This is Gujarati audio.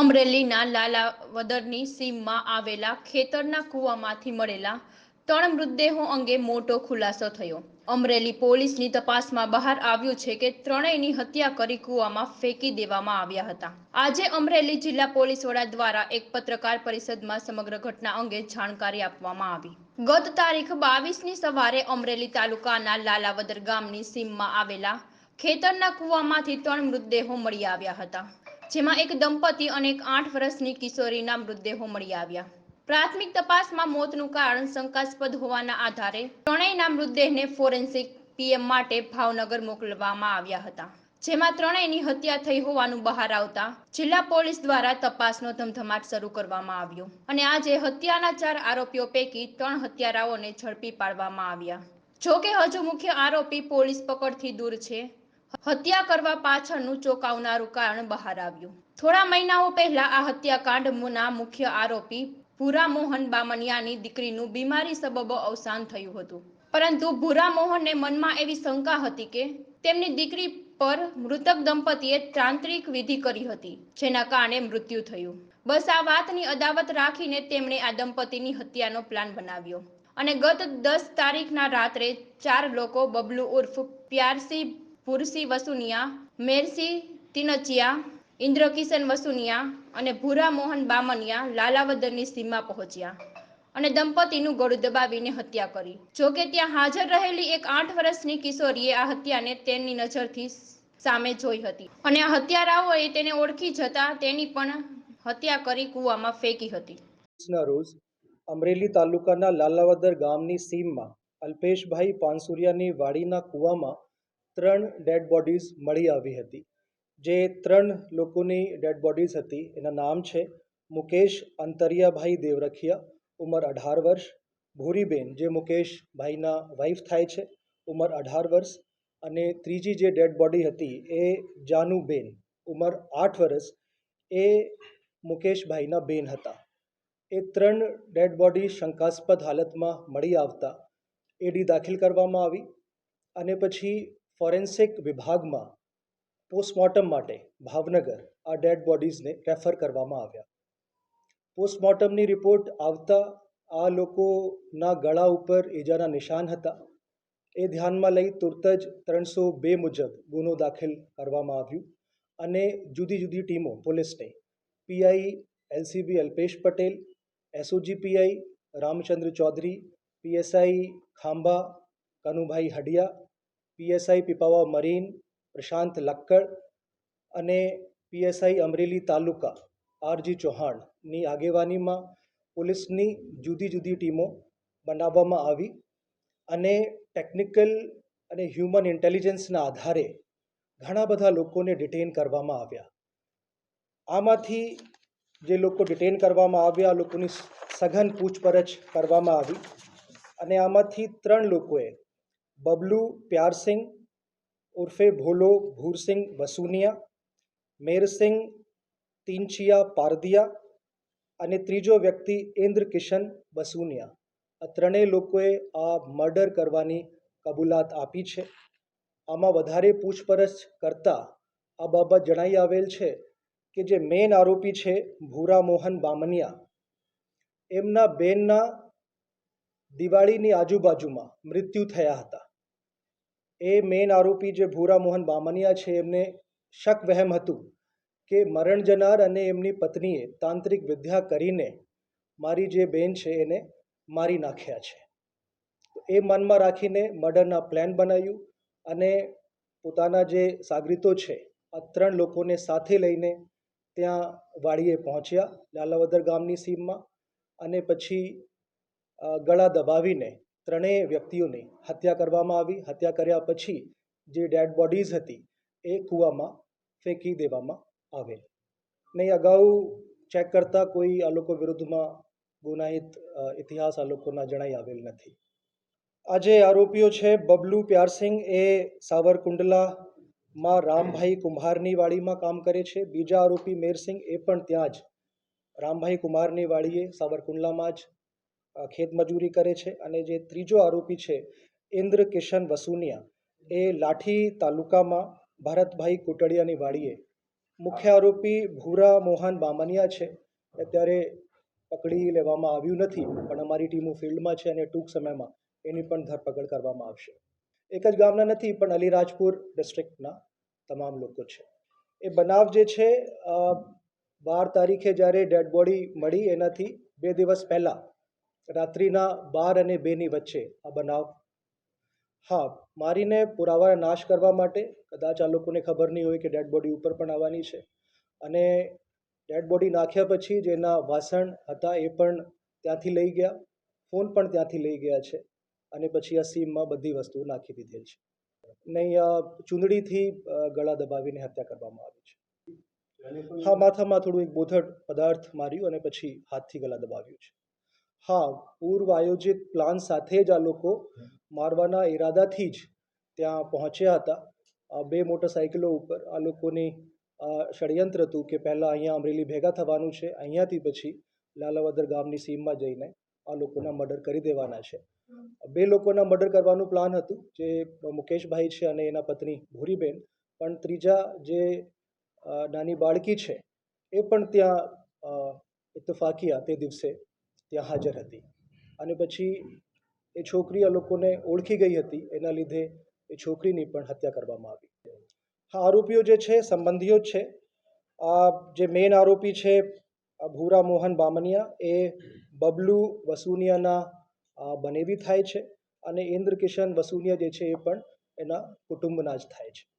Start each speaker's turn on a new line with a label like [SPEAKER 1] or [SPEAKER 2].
[SPEAKER 1] અમરેલીના લાલાવદરની સીમમાં આવેલા ખેતરના કૂવામાંથી મળેલા ત્રણ મૃતદેહો અંગે મોટો ખુલાસો થયો. અમરેલી પોલીસની તપાસમાં બહાર આવ્યું છે કે ત્રણેયની હત્યા કરી કૂવામાં ફેંકી દેવામાં આવ્યા હતા. આજે અમરેલી જિલ્લા પોલીસ વડા દ્વારા એક પત્રકાર પરિષદમાં સમગ્ર ઘટના અંગે જાણકારી આપવામાં આવી. ગત તારીખ બાવીસની સવારે અમરેલી તાલુકાના લાલાવદર ગામની સીમમાં આવેલા ખેતરના કૂવામાંથી ત્રણ મૃતદેહો મળી આવ્યા હતા. જેમાં એક દંપતી અને એક આઠ વર્ષની કિશોરીના મૃતદેહો મળી આવ્યા. પ્રાથમિક તપાસમાં મોતનું કારણ શંકાસ્પદ હોવાના આધારે ત્રણેયના મૃતદેહને ફોરેન્સિક પીએમ માટે ભાવનગર મોકલવામાં આવ્યા હતા. જેમાં ત્રણેયની હત્યા થઈ હોવાનું બહાર આવતા જિલ્લા પોલીસ દ્વારા તપાસનો ધમધમાટ શરૂ કરવામાં આવ્યો અને આજે હત્યાના ચાર આરોપીઓ પૈકી ત્રણ હત્યારાઓને ઝડપી પાડવામાં આવ્યા. જોકે હજુ મુખ્ય આરોપી પોલીસ પકડથી દૂર છે. હત્યા કરવા પાછળનું ચોંકાવનારું કારણ બહાર આવ્યું. થોડા મહિનાઓ પહેલા આ હત્યાકાંડના મુખ્ય આરોપી ભૂરા મોહન બામણિયાની દીકરીનું બીમારી સબબો અવસાન થયું હતું. પરંતુ ભૂરા મોહનને મનમાં એવી શંકા હતી કે તેમની દીકરી પર મૃતક દંપતીએ તાંત્રિક વિધિ કરી હતી, જેના કારણે મૃત્યુ થયું. બસ આ વાતની અદાવત રાખીને તેમણે આ દંપતીની હત્યાનો પ્લાન બનાવ્યો. અને ગત દસ તારીખના રાત્રે ચાર લોકો બબલુ ઉર્ફ પ્યારસી પુરસી વસુનિયા, મેરસી તિનચિયા, ઇન્દ્રકિશન વસુનિયા અને ભૂરા મોહન બામનિયા લાલાવદરની સીમા પહોંચ્યા અને દંપતીનું ગળું દબાવીને હત્યા કરી. જોકે ત્યાં હાજર રહેલી એક આઠ વર્ષની કિશોરીએ આ હત્યાને તેની નજરથી સામે જોઈ હતી અને આ હત્યારાઓએ તેને ઓળખી જતા તેની પણ હત્યા કરી કૂવામાં ફેંકી હતી.
[SPEAKER 2] રોજ અમરેલી તાલુકાના લાલાવદર ગામની સીમમાં અલ્પેશભાઈ પાનસુરિયાની વાડીના કૂવામાં ત્રણ ડેડ બોડીઝ મળી આવી હતી. જે ત્રણ લોકોની ડેડ બોડીઝ હતી, એના નામ છે મુકેશ અંતરિયાભાઈ દેવરખિયા, ઉંમર અઢાર વર્ષ, ભૂરીબેન જે મુકેશભાઈના વાઈફ થાય છે, ઉંમર અઢાર વર્ષ, અને ત્રીજી જે ડેડ બોડી હતી એ જાનુબેન, ઉંમર આઠ વર્ષ, એ મુકેશભાઈના બેન હતા. એ ત્રણ ડેડ બોડી શંકાસ્પદ હાલતમાં મળી આવતા એડી દાખલ કરવામાં આવી, અને પછી ફોરેન્સિક વિભાગમાં પોસ્ટમોર્ટમ માટે ભાવનગર આ ડેડ બોડીઝને રેફર કરવામાં આવ્યા. પોસ્ટમોર્ટમની રિપોર્ટ આવતા આ લોકોના ગળા ઉપર ઈજાના નિશાન હતા. એ ધ્યાનમાં લઈ તુરત જ ત્રણસો બે મુજબ ગુનો દાખલ કરવામાં આવ્યું અને જુદી જુદી ટીમો પોલીસને PI LCB Alpesh Patel SOG PI Ramchandra Chaudhary PSI Khambha, Kanubhai Hadiya PSI Pipavav marine, Prashant Lakkad અને પીએસઆઈ અમરેલી તાલુકા, આરજી ચૌહાણની આગેવાનીમાં પોલીસની જુદી જુદી ટીમો બનાવવામાં આવી અને ટેકનિકલ અને હ્યુમન ઇન્ટેલિજન્સના આધારે ઘણા બધા લોકોને ડિટેન કરવામાં આવ્યા. આમાંથી જે લોકો ડિટેન કરવામાં આવ્યા લોકોની સઘન પૂછપરછ કરવામાં આવી અને આમાંથી ત્રણ લોકોએ બબલુ પ્યારસિંહ ઉર્ફે ભોલો ભૂરસિંગ વસુનિયા મેરસિંહ તિનચિયા પારદિયા અને ત્રીજો વ્યક્તિ ઇન્દ્ર કિશન બસુનિયા આ ત્રણેય લોકોએ આ મર્ડર કરવાની કબૂલાત આપી છે. આમાં વધારે પૂછપરછ કરતાં આ બાબત જણાઈ આવેલ છે કે જે મેઇન આરોપી છે ભૂરા મોહન બામનિયા. એમના બેનના દિવાળીની આજુબાજુમાં મૃત્યુ થયા હતા. એ મેઇન આરોપી જે ભૂરા મોહન બામનિયા છે, એમને શક વહેમ હતું કે મરણ જનાર અને એમની પત્નીએ તાંત્રિક વિદ્યા કરીને મારી જે બેન છે, એને મારી નાખ્યા છે. એ મનમાં રાખીને મર્ડરના પ્લાન બનાવ્યું અને પોતાના જે સાગરીતો છે, આ ત્રણ લોકોને સાથે લઈને ત્યાં વાડીએ પહોંચ્યા, લાલાવદર ગામની સીમમાં અને પછી ગળા દબાવીને ત્રણેય વ્યક્તિઓની હત્યા કરવામાં આવી. હત્યા કર્યા પછી જે ડેડ બોડીઝ હતી એ કૂવામાં ફેંકી દેવામાં આવેલ. ને અગાઉ ચેક કરતાં કોઈ આ લોકો વિરુદ્ધમાં ગુનાહિત ઇતિહાસ આ લોકોના જણાઈ આવેલ નથી. આ જે આરોપીઓ છે, બબલુ પ્યારસિંગ એ સાવરકુંડલામાં રામભાઈ કુંભારની વાડીમાં કામ કરે છે. બીજા આરોપી મેરસિંહ એ પણ ત્યાં જ રામભાઈ કુમારની વાડીએ સાવરકુંડલામાં જ ખેતમજૂરી કરે છે અને જે ત્રીજો આરોપી છે ઇન્દ્ર કિશન વસુનિયા, એ લાઠી તાલુકામાં ભરતભાઈ કુટડિયાની વાડીએ. મુખ્ય આરોપી ભૂરા મોહન બામનિયા છે અત્યારે પકડી લેવામાં આવ્યું નથી, પણ અમારી ટીમો ફિલ્ડમાં છે અને ટૂંક સમયમાં એની પણ ધરપકડ કરવામાં આવશે. એક જ ગામના નથી, પણ અલીરાજપુર ડિસ્ટ્રિક્ટના તમામ લોકો છે. એ બનાવ જે છે બાર તારીખે જ્યારે ડેડ બોડી મળી એનાથી બે દિવસ પહેલાં રાત્રિના બાર અને બેની વચ્ચે આ બનાવ. હા મારીને પુરાવા નાશ કરવા માટે કદાચ આ લોકોને ખબર નહીં હોય કે ડેડ બોડી ઉપર પણ આવવાની છે. અને ડેડ બોડી નાખ્યા પછી જેના વાસણ હતા એ પણ ત્યાંથી લઈ ગયા ફોન પણ ત્યાંથી લઈ ગયા છે અને પછી આ સીમમાં બધી વસ્તુઓ નાખી દીધેલ છે. નહીં આ ચૂંદડીથી ગળા દબાવીને હત્યા કરવામાં આવી છે. હા માથામાં થોડું એક બોથડ પદાર્થ માર્યું અને પછી હાથથી ગળા દબાવ્યું છે. હા પૂર્વ આયોજિત પ્લાન સાથે જ આ લોકો મારવાના ઈરાદાથી જ ત્યાં પહોંચ્યા હતા. બે મોટરસાઇકલો ઉપર આ લોકોની ષડયંત્ર હતું કે પહેલાં અહીંયા અમરેલી ભેગા થવાનું છે, અહીંયાથી પછી લાલાવદર ગામની સીમમાં જઈને આ લોકોના મર્ડર કરી દેવાના છે. બે લોકોના મર્ડર કરવાનું પ્લાન હતું, જે મુકેશભાઈ છે અને એના પત્ની ભૂરીબેન, પણ ત્રીજા જે નાની બાળકી છે, એ પણ ત્યાં ઇત્તફાકિયા તે દિવસે ત્યાં હાજર હતી. અને પછી એ છોકરી આ લોકોને ઓળખી ગઈ હતી. એના લીધે એ છોકરીની પણ હત્યા કરવામાં આવી. હા, આરોપીઓ જે છે, સંબંધીઓ જ છે. આ જે મેઇન આરોપી છે ભૂરા મોહન બામનિયા, એ બબલુ વસુનિયાના બનેવી થાય છે. અને ઇન્દ્ર કિશન વસુનિયા જે છે, એ પણ એના કુટુંબના જ થાય છે.